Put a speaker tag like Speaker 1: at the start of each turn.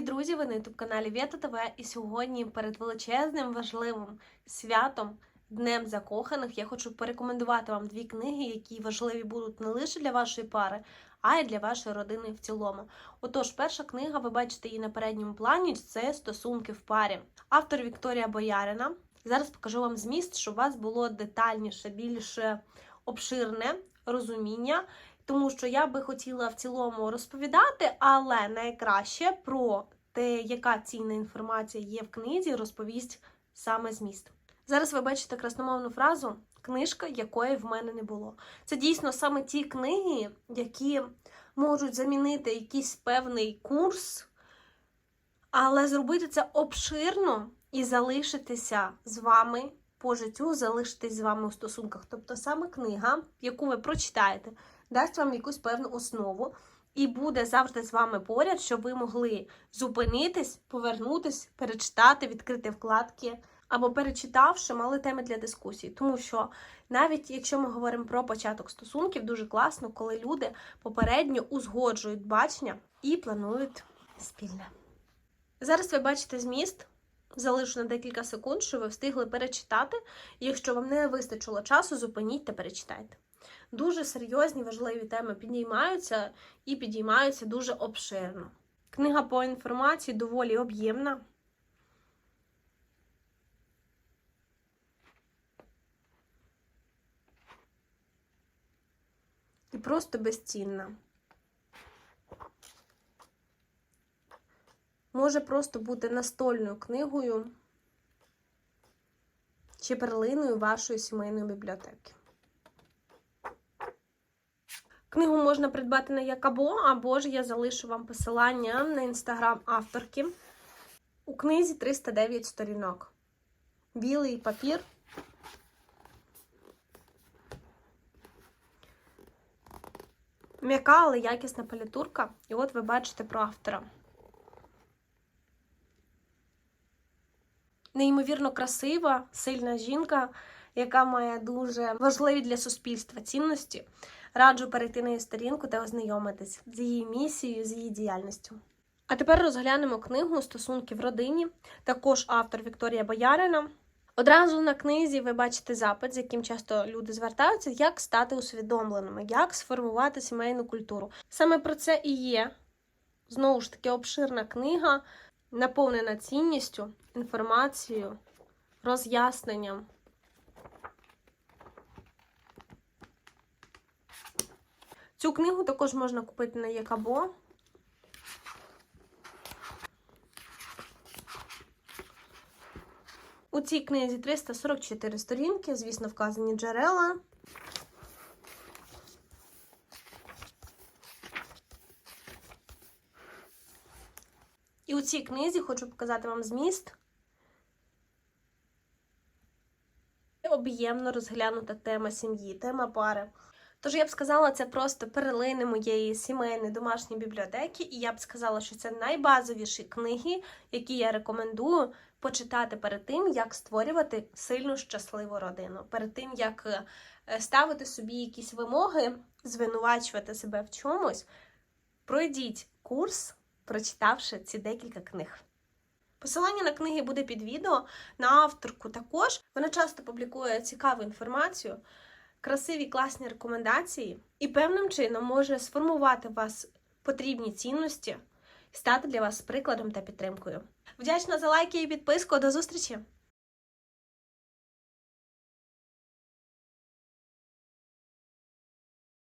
Speaker 1: Привіт, друзі! Ви на youtube каналі Вєта ТВ. І сьогодні перед величезним важливим святом Днем закоханих я хочу порекомендувати вам дві книги, які важливі будуть не лише для вашої пари, а й для вашої родини в цілому. Отож, перша книга, ви бачите її на передньому плані, це стосунки в парі. Автор Вікторія Боярина. Зараз покажу вам зміст, щоб у вас було детальніше, більш обширне розуміння. Тому що я би хотіла в цілому розповідати, але найкраще про те, яка цінна інформація є в книзі, розповість саме зміст. Зараз ви бачите красномовну фразу книжка, якої в мене не було. Це дійсно саме ті книги, які можуть замінити якийсь певний курс, але зробити це обширно і залишитися з вами по життю, залишитись з вами у стосунках. Тобто саме книга, яку ви прочитаєте, дасть вам якусь певну основу і буде завжди з вами поряд, щоб ви могли зупинитись, повернутись, перечитати, відкрити вкладки. Або перечитавши, мали теми для дискусії. Тому що навіть якщо ми говоримо про початок стосунків, дуже класно, коли люди попередньо узгоджують бачення і планують спільне. Зараз ви бачите зміст. Залишу на декілька секунд, щоб ви встигли перечитати. Якщо вам не вистачило часу, зупиніть та перечитайте. Дуже серйозні важливі теми підіймаються і підіймаються дуже обширно. Книга по інформації доволі об'ємна. І просто безцінна. Може просто бути настольною книгою чи перлиною вашої сімейної бібліотеки. Книгу можна придбати на Якабо, або ж я залишу вам посилання на інстаграм авторки. У книзі 309 сторінок. Білий папір. М'яка, але якісна палітурка. І от ви бачите про автора. Неймовірно красива, сильна жінка, яка має дуже важливі для суспільства цінності. Раджу перейти на її сторінку та ознайомитись з її місією, з її діяльністю. А тепер розглянемо книгу Стосунки в родині, також автор Вікторія Боярина. Одразу на книзі ви бачите запит, з яким часто люди звертаються, як стати усвідомленими, як сформувати сімейну культуру. Саме про це і є знову ж таки обширна книга, наповнена цінністю, інформацією, роз'ясненням. Цю книгу також можна купити на Якабо. У цій книзі 344 сторінки, звісно, вказані джерела. І у цій книзі хочу показати вам зміст. Об'ємно розглянута тема сім'ї, тема пари. Тож я б сказала, це просто перлини моєї сімейної домашньої бібліотеки, і я б сказала, що це найбазовіші книги, які я рекомендую почитати перед тим, як створювати сильну щасливу родину, перед тим, як е, ставити собі якісь вимоги, звинувачувати себе в чомусь. Пройдіть курс, прочитавши ці декілька книг. Посилання на книги буде під відео, на авторку також. Вона часто публікує цікаву інформацію красиві класні рекомендації і певним чином може сформувати у вас потрібні цінності стати для вас прикладом та підтримкою. Вдячна за лайки і підписку. До зустрічі!